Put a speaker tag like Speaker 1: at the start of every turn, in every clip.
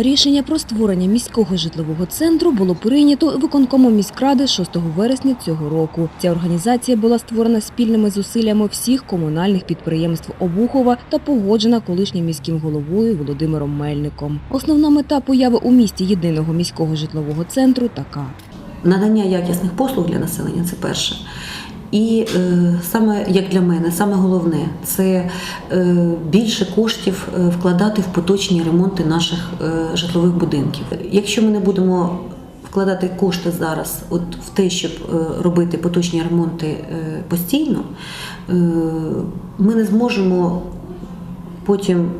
Speaker 1: Рішення про створення міського житлового центру було прийнято виконкомом міськради 6 вересня цього року. Ця організація була створена спільними зусиллями всіх комунальних підприємств Обухова та погоджена колишнім міським головою Володимиром Мельником. Основна мета появи у місті єдиного міського житлового центру така.
Speaker 2: Надання якісних послуг для населення це перше. І е, саме як для мене, саме головне це е, більше коштів е, вкладати в поточні ремонти наших е, житлових будинків. Якщо ми не будемо вкладати кошти зараз, от в те, щоб е, робити поточні ремонти е, постійно, е, ми не зможемо потім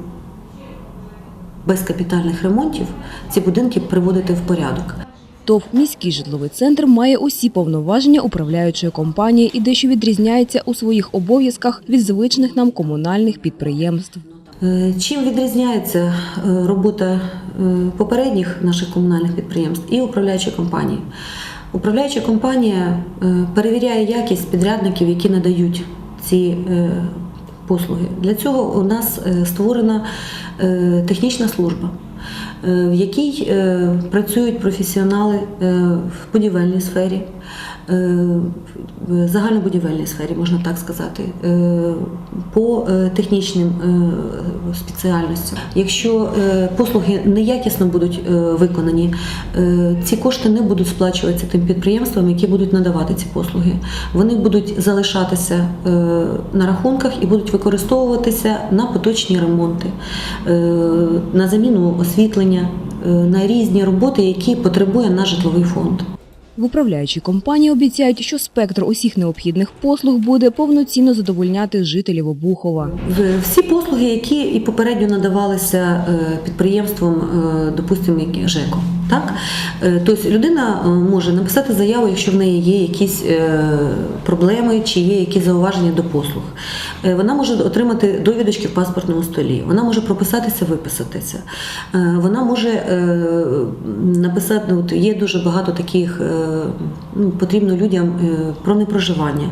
Speaker 2: без капітальних ремонтів ці будинки приводити в порядок.
Speaker 1: ТОВ міський житловий центр має усі повноваження управляючої компанії і дещо відрізняється у своїх обов'язках від звичних нам комунальних підприємств.
Speaker 2: Е, Чим відрізняється е, робота е, попередніх наших комунальних підприємств і управляючої компанії? Управляюча компанія перевіряє якість підрядників, які надають ці послуги. Для цього у нас створена технічна служба, в якій е, працюють професіонали е, в будівельній сфері, е, в загальнобудівельній сфері, можна так сказати, е, по е, технічним е, спеціальностям. Якщо е, послуги неякісно будуть е, виконані, е, ці кошти не будуть сплачуватися тим підприємствам, які будуть надавати ці послуги. Вони будуть залишатися е, на рахунках і будуть використовуватися на поточні ремонти, е, на заміну освітлення, е, на різні роботи, які потребує наш житловий фонд.
Speaker 1: В управляючій компанії обіцяють, що спектр усіх необхідних послуг буде повноцінно задовольняти жителів Обухова.
Speaker 2: Всі послуги, які і попередньо надавалися е, підприємством, е, допустимо, як ЖЕКО. Так? Е, Тобто людина е, може написати заяву, якщо в неї є якісь е, проблеми чи є якісь зауваження до послуг. Вона може отримати довідочки в паспортному столі, вона може прописатися, виписатися. Вона може написати, от є дуже багато таких, ну, потрібно людям про непроживання.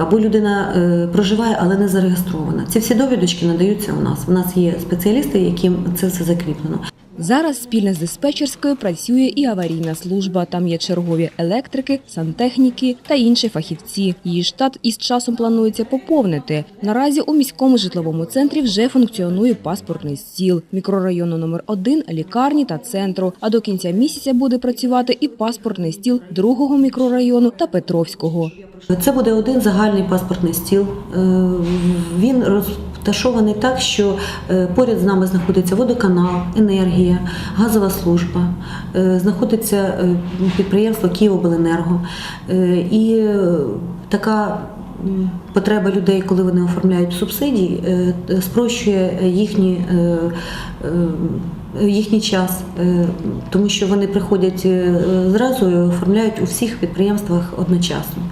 Speaker 2: Або людина проживає, але не зареєстрована. Ці всі довідочки надаються у нас. У нас є спеціалісти, яким це все закріплено.
Speaker 1: Зараз спільно з диспетчерською працює і аварійна служба. Там є чергові електрики, сантехніки та інші фахівці. Її штат із часом планується поповнити. Наразі у міському житловому центрі вже функціонує паспортний стіл мікрорайону номер 1 лікарні та центру. А до кінця місяця буде працювати і паспортний стіл другого мікрорайону та Петровського.
Speaker 2: Це буде один загальний паспортний стіл. Е, Він розташований так, що е, поряд з нами знаходиться водоканал, енергія, газова служба, е, знаходиться е, підприємство Київобленерго. Е, І така потреба людей, коли вони оформляють субсидії, спрощує їхні. Їхній час, тому що вони приходять зразу і оформляють у всіх підприємствах одночасно.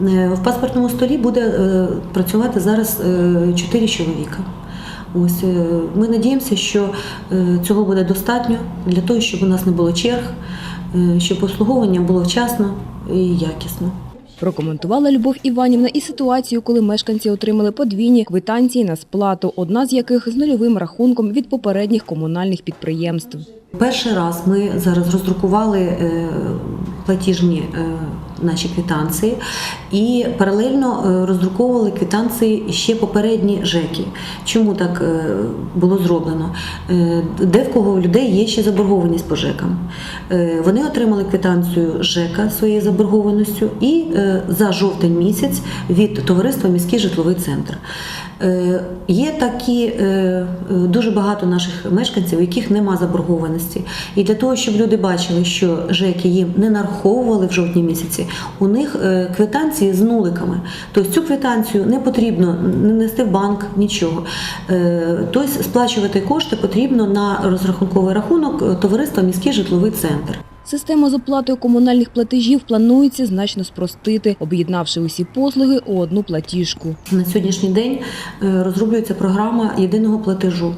Speaker 2: В паспортному столі буде працювати зараз 4 чоловіка. Ось е, ми надіємося, що е, цього буде достатньо для того, щоб у нас не було черг, е, щоб обслуговування було вчасно і якісно.
Speaker 1: Прокоментувала Любов Іванівна і ситуацію, коли мешканці отримали подвійні квитанції на сплату, одна з яких з нульовим рахунком від попередніх комунальних підприємств.
Speaker 2: Перший раз ми зараз роздрукували платіжні наші квитанції і паралельно е, роздруковували квитанції ще попередні ЖЕКи. Чому так е, було зроблено? Е, Де в кого у людей є ще заборгованість по ЖЕКам. Вони отримали квитанцію ЖЕКа своєю заборгованістю і за жовтень місяць від товариства Міський житловий центр. Є такі дуже багато наших мешканців, у яких нема заборгованості. І для того, щоб люди бачили, що ЖЕКи їм не нараховували в жовтні місяці, у них е, квитанції з нуликами. Тобто цю квитанцію не потрібно не нести в банк нічого. Е, Тобто сплачувати кошти потрібно на розрахунковий рахунок е, товариства Міський житловий центр.
Speaker 1: Систему з оплатою комунальних платежів планується значно спростити, об'єднавши усі послуги у одну платіжку.
Speaker 2: На сьогоднішній день розроблюється програма єдиного платежу.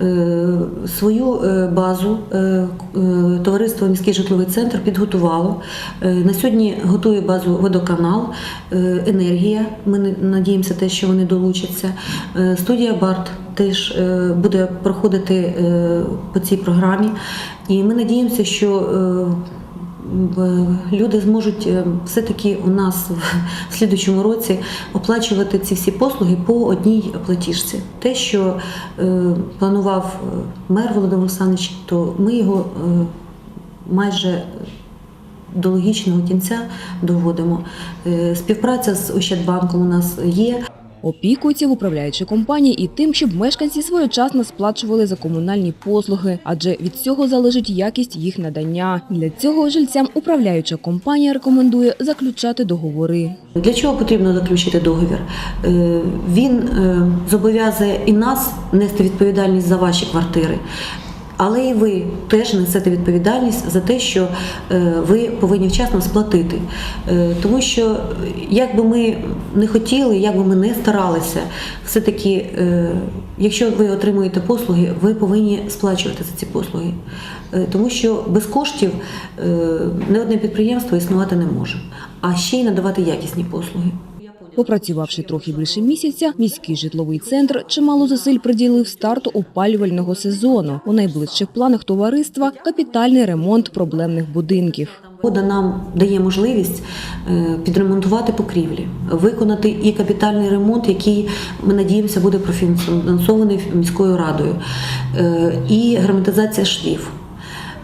Speaker 2: Е, Свою е, базу е, товариство міський житловий центр підготувало. На сьогодні готує базу водоканал, енергія. Ми надіємося, те, що вони долучаться. Студія Барт теж буде проходити по цій програмі. І ми надіємося, що люди зможуть е, все-таки у нас в слідучому році оплачувати ці всі послуги по одній платіжці. Те, що е, планував е, мер Володимир Олександрович, то ми його майже до логічного кінця доводимо. Співпраця з Ощадбанком у нас є.
Speaker 1: Опікується в управляючій компанії і тим, щоб мешканці своєчасно сплачували за комунальні послуги, адже від цього залежить якість їх надання. Для цього жильцям управляюча компанія рекомендує заключати договори.
Speaker 2: Для чого потрібно заключити договір? Е, Він е, зобов'язує і нас нести відповідальність за ваші квартири. Але і ви теж несете відповідальність за те, що е, ви повинні вчасно сплатити. Е, Тому що, як би ми не хотіли, як би ми не старалися, все-таки, е, якщо ви отримуєте послуги, ви повинні сплачувати за ці послуги. Тому що без коштів не одне підприємство існувати не може, а ще й надавати якісні послуги.
Speaker 1: Попрацювавши трохи більше місяця, міський житловий центр чимало зусиль приділив старту опалювального сезону. У найближчих планах товариства капітальний ремонт проблемних будинків.
Speaker 2: Вода нам дає можливість е, підремонтувати покрівлі, виконати і капітальний ремонт, який ми надіємося буде профінансований міською радою, е, і герметизація швів.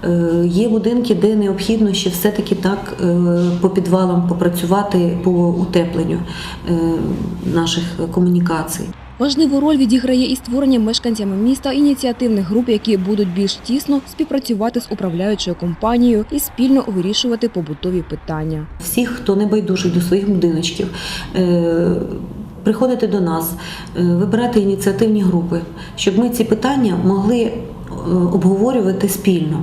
Speaker 2: Е, Є будинки, де необхідно ще все-таки так е, по підвалам попрацювати по утепленню е, наших комунікацій.
Speaker 1: Важливу роль відіграє і створення мешканцями міста ініціативних груп, які будуть більш тісно співпрацювати з управляючою компанією і спільно вирішувати побутові питання.
Speaker 2: всіх, хто не байдужий до своїх будиночків, приходити до нас, вибирати ініціативні групи, щоб ми ці питання могли обговорювати спільно.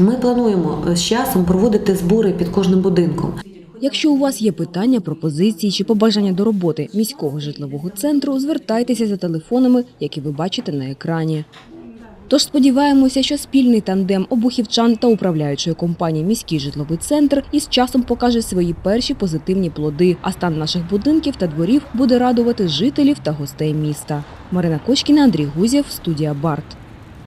Speaker 2: Ми плануємо е, з часом проводити збори під кожним будинком.
Speaker 1: Якщо у вас є питання, пропозиції чи побажання до роботи міського житлового центру, звертайтеся за телефонами, які ви бачите на екрані. Тож сподіваємося, що спільний тандем обухівчан та управляючої компанії міський житловий центр із часом покаже свої перші позитивні плоди, а стан наших будинків та дворів буде радувати жителів та гостей міста. Марина Кочкіна, Андрій Гузєв, студія Барт.